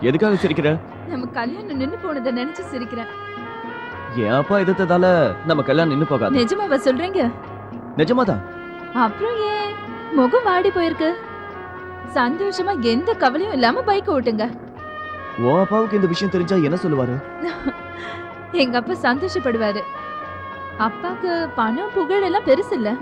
எதுக்காக சிரிக்கிற? நம்ம கல்யாணம் நின்னு போனதை நினைச்சு சிரிக்கிறேன். என் அப்பா எதிர்த்ததால நம்ம கல்யாணம் நின்னு போகாது. நிஜமாவா சொல்றீங்க? நிஜமாதான் அப்புறம் ஏன்? முகம் வாடி போயிருக்கு. சந்தோஷமா எந்த கவலையும் இல்லாம பைக் ஓட்டுங்க. உன் அப்பாவுக்கு இந்த விஷயம் தெரிஞ்சா என்ன சொல்லுவாரு? எங்க அப்பா சந்தோஷப்படுவாரு. அப்பாக்கு பணம் புகழ் எல்லாம் பெருசு இல்ல.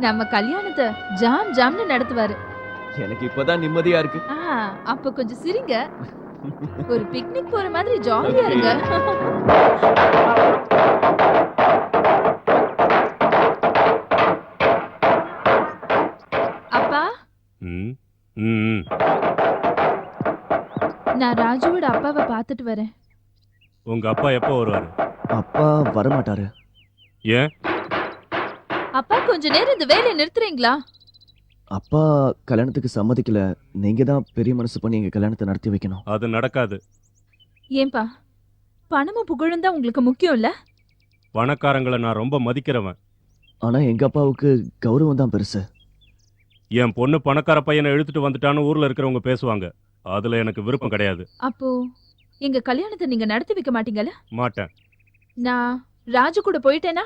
நம்ம கல்யாணத்தை ஜாம் ஜாம்னு நடத்துவாரு. எனக்கு இப்பதான் நிம்மதியா இருக்கு. அப்ப கொஞ்சம் சிரிங்க. ஒரு பிக்னிக் போற மாதிரி ஜாலியா இருங்க. அப்பா? நான் ராஜுவோட அப்பாவை பார்த்துட்டு வரேன். உங்க அப்பா எப்போ வருவாரு? அப்பா வரமாட்டாரு. ஏன்? அப்பா கொஞ்ச நேரம் இந்த வேலையை நிறுத்துறீங்களா? அப்பா கல்யாணத்துக்கு சம்மதிக்கல. நீங்க தான் பெரிய மனசு பண்ணி எங்க கல்யாணத்தை நடத்தி வைக்கணும். அது நடக்காது. ஏன்பா பணமும் புகழும் தான் உங்களுக்கு முக்கியம் இல்ல பணக்காரங்களை நான் ரொம்ப மதிக்கிறவன். ஆனா எங்க அப்பாவுக்கு கௌரவம் தான் பெருசு. என் பொண்ணு பணக்கார பையனை இழுத்துட்டு வந்துட்டான்னு ஊர்ல இருக்கிறவங்க பேசுவாங்க. அதுல எனக்கு விருப்பம் கிடையாது. அப்போ எங்க கல்யாணத்தை நீங்க நடத்தி வைக்க மாட்டீங்கல்ல? மாட்டேன். நான் ராஜு கூட போயிட்டேனா?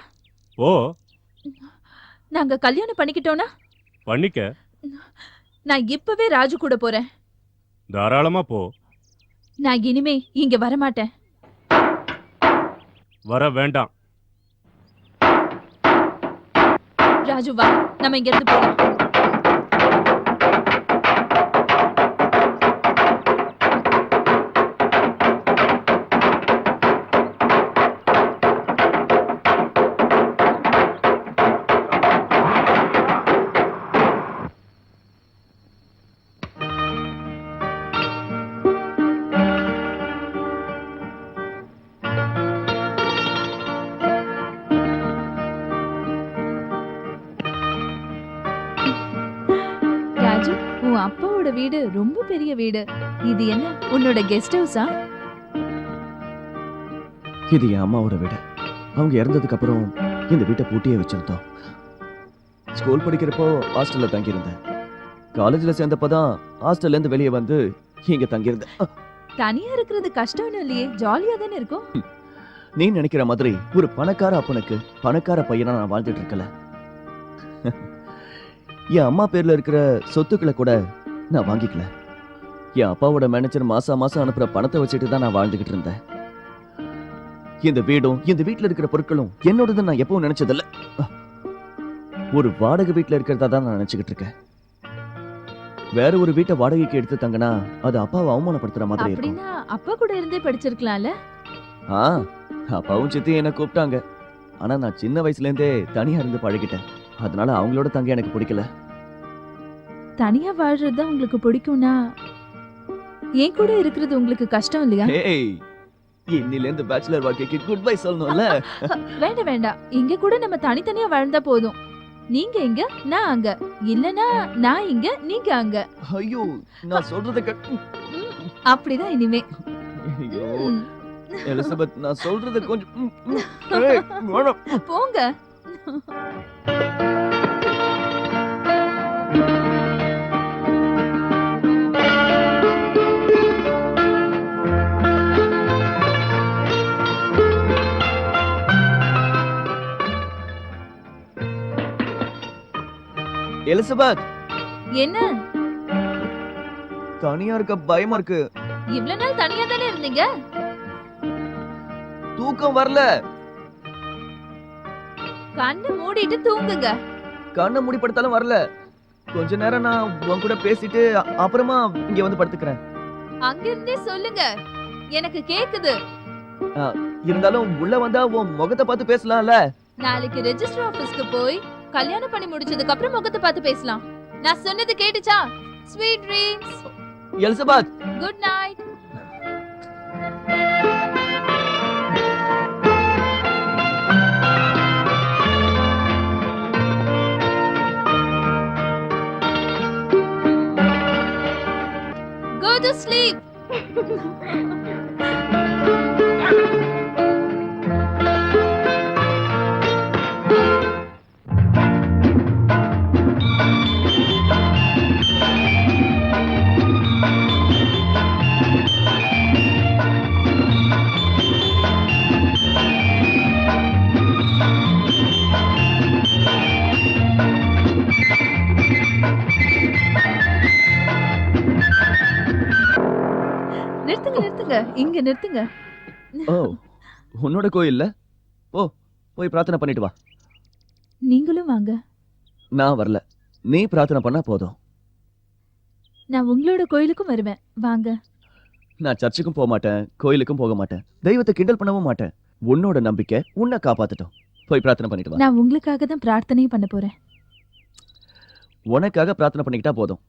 ஓ. நாங்க கல்யாணம் பண்ணிக்கிட்டோம்னா பண்ணிக்க. நான் இப்பவே ராஜு கூட போறேன். தாராளமா போ. நான் இனிமே இங்க வரமாட்டேன். வர வேண்டாம். ராஜு வா நம்ம இங்க இருந்து போலாம். அப்பாவோட வீடு ரொம்ப பெரிய வீடு. இது என்ன உன்னோட கெஸ்ட் ஹவுஸா இது என் அம்மாவோட வீடு. அவங்க இறந்ததுக்கு அப்புறம் இந்த வீட்டை பூட்டியே வச்சிருந்தோம். ஸ்கூல் படிக்கிறப்போ ஹாஸ்டல்ல தங்கியிருந்தேன். காலேஜ்ல சேர்ந்தப்பதான் ஹாஸ்டல்ல இருந்து வெளியே வந்து இங்க தங்கியிருந்தேன். தனியா இருக்கிறது கஷ்டம்னு இல்லையே ஜாலியா தானே இருக்கும்? நீ நினைக்கிற மாதிரி ஒரு பணக்கார அப்பனுக்கு பணக்கார பையனா நான் வாழ்ந்துட்டு இருக்கல. என் அம்மா பேர்ல இருக்கிற சொத்துக்களை கூட நான் வாங்கிக்கல. என் அப்பாவோட மேனேஜர் மாசம் மாசம் அனுப்புற பணத்தை வச்சுட்டு தான் நான் வாழ்ந்துகிட்டு இருந்தேன். இந்த வீடும் இந்த வீட்ல இருக்கிற பொருட்களும் என்னோடது நான் எப்பவும் நினைச்சதில்ல. ஒரு வாடகை வீட்ல இருக்கிறதா தான் நான் நினைச்சுக்கிட்டு இருக்கேன். வேற ஒரு வீட்டை வாடகைக்கு எடுத்து தங்கினா அது அப்பாவை அவமானப்படுத்துற மாதிரி இருக்கும். அப்பா கூட இருந்தே படிச்சிருக்கலாம்ல? ஆ அப்பாவும் சித்தி என்ன கூப்பிட்டாங்க. ஆனா நான் சின்ன வயசுல இருந்தே தனியா இருந்து பழகிட்டேன். அதனால அவங்களோட தங்க எனக்கு பிடிக்கல. தனியா வாழ்றது தான் உங்களுக்கு பிடிக்கும்னா என் கூட இருக்கிறது உங்களுக்கு கஷ்டம் இல்லையா? ஏய் இன்னில இருந்து பேச்சுலர் வாழ்க்கைக்கு குட் பை சொல்லணும்ல? வேண்டாம் வேண்டாம். இங்க கூட நம்ம தனித்தனியா வாழ்ந்தா போதும். நீங்க இங்க நான் அங்க. இல்லனா நான் இங்க நீங்க அங்க. ஐயோ நான் சொல்றத கட் அப்படிதான் இனிமே. ஐயோ எலிசபெத் நான் சொல்றத கொஞ்சம். போங்க. எலிசபெத்! என்ன? தனியா இருக்க பயமா இருக்கு. இவ்வளவு நாள் தனியா தானே இருந்தீங்க? தூக்கம் வரல. கண்ணை மூடிட்டு தூங்குங்க. கண்ணை மூடி படுத்தாலும் வரல. கொஞ்ச நேரம் நான் உன் கூட பேசிட்டு அப்புறமா இங்க வந்து படுத்துக்கிறேன். அங்க இருந்தே சொல்லுங்க. எனக்கு கேக்குது. இருந்தாலும் உள்ள வந்தா உன் முகத்தை பார்த்து பேசலாம்ல. நாளைக்கு ரெஜிஸ்டர் ஆபீஸ்க்கு போய் கல்யாணம் பண்ணி முடிச்சதுக்கு அப்புறம் முகத்தை பார்த்து பேசலாம். நான் சொன்னது கேட்டுச்சா? Sweet dreams Elizabeth. Good night Go to sleep. இங்க நிறுத்துங்க. ஓ உன்னோட கோயில்ல? ஓ போய் பிரார்த்தனை பண்ணிட்டு வா. நீங்களும் வாங்க. நான் வரல. நீ பிரார்த்தனை பண்ணா போதும். நான் உங்களோட கோயிலுக்கும் வருவேன். வாங்க. நான் சர்ச்சுக்கும் போக மாட்டேன் கோயிலுக்கும் போக மாட்டேன். தெய்வத்தை கிண்டல் பண்ணவும் மாட்டேன். உன்னோட நம்பிக்கை உன்னை காப்பாத்தட்டும். போய் பிரார்த்தனை பண்ணிட்டு வா. நான் உங்களுக்காக தான் பிரார்த்தனையும் பண்ண போறேன். உனக்காக பிரார்த்தனை பண்ணிக்கிட்டா போதும்.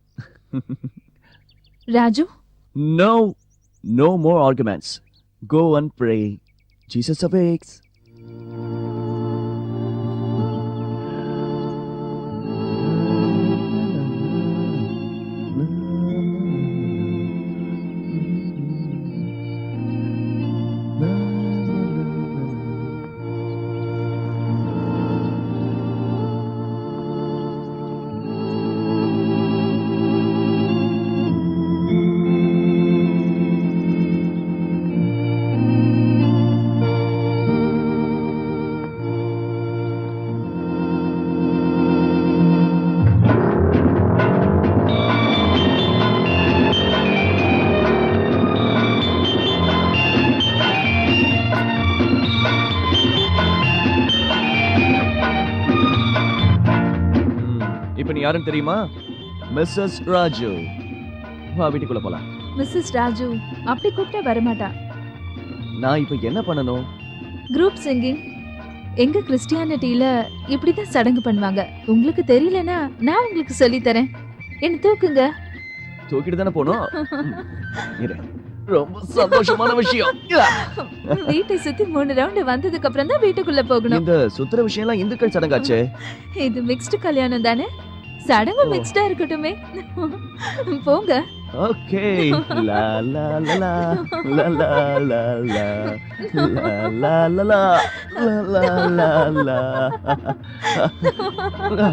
Raju? No, no more arguments. Go and pray. Jesus awakes. யாருன்னு தெரியுமா? மிஸ்ஸஸ் ராஜு. வா வீட்டுக்குள்ள போலாம். மிஸ்ஸஸ் ராஜு அப்படி கூப்பிட்டா வரமாட்டா. நான் இப்ப என்ன பண்ணணும்? Group singing. எங்க கிறிஸ்டியானிட்டியில இப்படிதான் சடங்கு பண்ணுவாங்க. உங்களுக்கு தெரியலனா நான் உங்களுக்கு சொல்லி தரேன். என்ன தூக்குங்க. தூக்கிட்டு தானே போனோம். ரொம்ப சந்தோஷமான விஷயம். வீட்டை சுத்தி மூணு ரவுண்ட் வந்ததுக்கு அப்புறம் தான் வீட்டுக்குள்ள போகணும். இந்த சுத்துற விஷயம் எல்லாம் இந்துக்கள் சடங்காச்சே. இது மிக்ஸ்டு கல்யாணம் தானே? சடங்கு. மிக்ஸ்டா இருக்கட்டுமே. போங்க. ஓகே. லா லா லா லா. லா லா லா லா. லா லா லா. லா லா லா லா.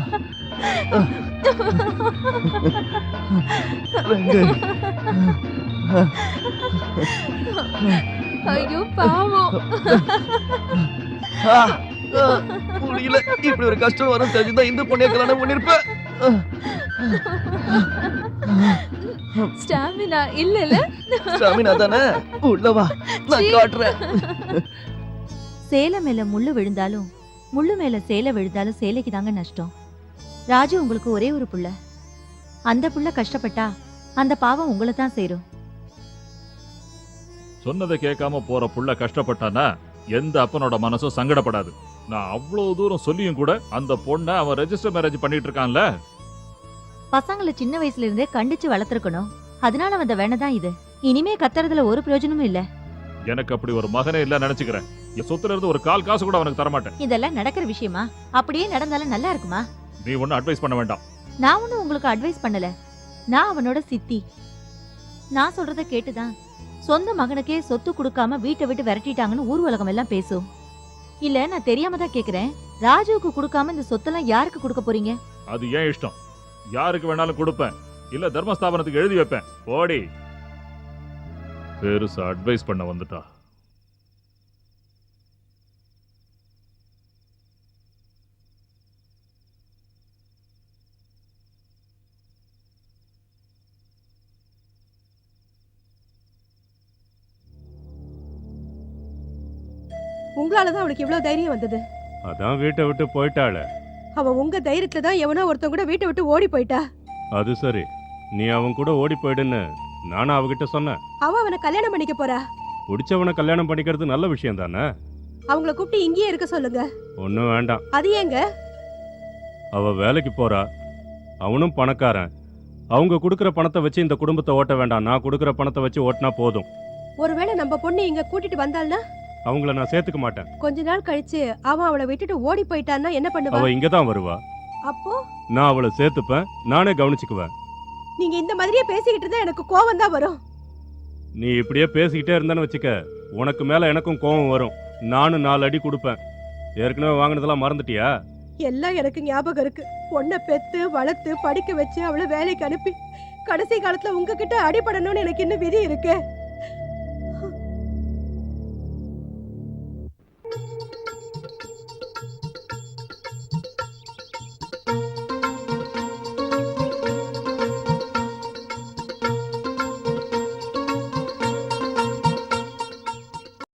ரெண்டு ஐயோ பாவம். முடியல. இப்படி ஒரு கஷ்டம் வரும் தெரிஞ்சுதான் இந்த பொண்ணைய கல்யாணம் பண்ணிருப்பேன் ஸ்டாமினா இல்லல ஸ்டாமினா தானே? உள்ள வா நான். காட்டுறேன். சேலை மேல முள்ளு விழுந்தாலும் முள்ளு மேல சேலை விழுந்தாலும் சேலைக்கு தாங்க நஷ்டம். ராஜு உங்களுக்கு ஒரே ஒரு புள்ள. அந்த புள்ள கஷ்டப்பட்டா அந்த பாவம் உங்களை தான் சேரும். சொன்னதை கேட்காம போற புள்ள கஷ்டப்பட்டானா எந்த அப்பனோட மனசும் சங்கடப்படாது. நான் அவ்வளவு தூரம் சொல்லியும் கூட அந்த பொண்ணை அவன் ரெஜிஸ்டர் மேரேஜ் பண்ணிட்டு இருக்கான்ல பசங்களை சின்ன வயசுல இருந்தே கண்டிச்சு வளர்த்துருக்கணும். அதனால வந்த வேணதான் இது. இனிமே கத்துறதுல ஒரு பிரயோஜனமும் இல்ல. எனக்கு அப்படி ஒரு மகனே இல்ல நினைச்சுக்கிறேன். என் சொத்துல இருந்து ஒரு கால் காசு கூட அவனுக்கு தரமாட்டேன். இதெல்லாம் நடக்கிற விஷயமா? அப்படியே நடந்தாலும் நல்லா இருக்குமா? நீ ஒன்னும் அட்வைஸ் பண்ண வேண்டாம். நான் ஒன்னும் உங்களுக்கு அட்வைஸ் பண்ணல. நான் அவனோட சித்தி. நான் சொல்றத கேட்டுதான். சொந்த மகனுக்கே சொத்து கொடுக்காம வீட்டை விட்டு விரட்டிட்டாங்கன்னு ஊர் உலகம் எல்லாம் பேசும். இல்ல நான் தெரியாம தான் கேக்குறேன். ராஜுவுக்கு கொடுக்காம இந்த சொத்தெல்லாம் யாருக்கு கொடுக்க போறீங்க? அது ஏன் இஷ்டம்? யாருக்கு வேணாலும் கொடுப்பேன். இல்ல தர்மஸ்தாபனத்துக்கு எழுதி வைப்பேன். போடி. பெருசா அட்வைஸ் பண்ண வந்துட்டா. உங்களால தான் அவளுக்கு இவ்வளவு தைரியம் வந்தது. அதான் வீட்டை விட்டு போயிட்டாளே. அவ உங்க தைரியத்துல தான் எவனோ ஒருத்தன் கூட வீட்டை விட்டு ஓடி போயிட்டா. அது சரி. நீ அவன் கூட ஓடி போயிடுன்னு நானும் அவகிட்ட சொன்னேன். அவ அவனை கல்யாணம் பண்ணிக்க போறா. பிடிச்சவனை கல்யாணம் பண்ணிக்கிறது நல்ல விஷயம் தானே? அவங்கள கூப்பிட்டு இங்கேயே இருக்க சொல்லுங்க. ஒன்றும் வேண்டாம். அது ஏங்க? அவ வேலைக்கு போறா. அவனும் பணக்காரன். அவங்க கொடுக்குற பணத்தை வச்சு இந்த குடும்பத்தை ஓட்ட வேண்டாம். நான் கொடுக்குற பணத்தை வச்சு ஓட்டினா போதும். ஒருவேளை நம்ம பொண்ணு இங்க கூட்டிட்டு வந்தாள்னா அவங்கள நான் சேர்த்துக்க மாட்டேன். கொஞ்ச நாள் கழிச்சு அவன் அவளை விட்டுட்டு ஓடி போயிட்டான்னா என்ன பண்ணுவா? அவ இங்க தான் வருவா. அப்போ? நான் அவளை சேர்த்துப்பேன் நானே கவனிச்சுக்குவேன். நீங்க இந்த மாதிரியே பேசிக்கிட்டு இருந்தா எனக்கு கோவம் தான் வரும். நீ இப்படியே பேசிக்கிட்டே இருந்தேன்னு வச்சுக்க உனக்கு மேல எனக்கும் கோபம் வரும். நானும் நாலு அடி கொடுப்பேன். ஏற்கனவே வாங்கினதெல்லாம் மறந்துட்டியா? எல்லாம் எனக்கு ஞாபகம் இருக்கு. பொண்ணை பெத்து வளர்த்து படிக்க வச்சு அவளை வேலைக்கு அனுப்பி கடைசி காலத்துல உங்ககிட்ட அடிபடணும்னு எனக்கு இன்னும் விதி இருக்கு.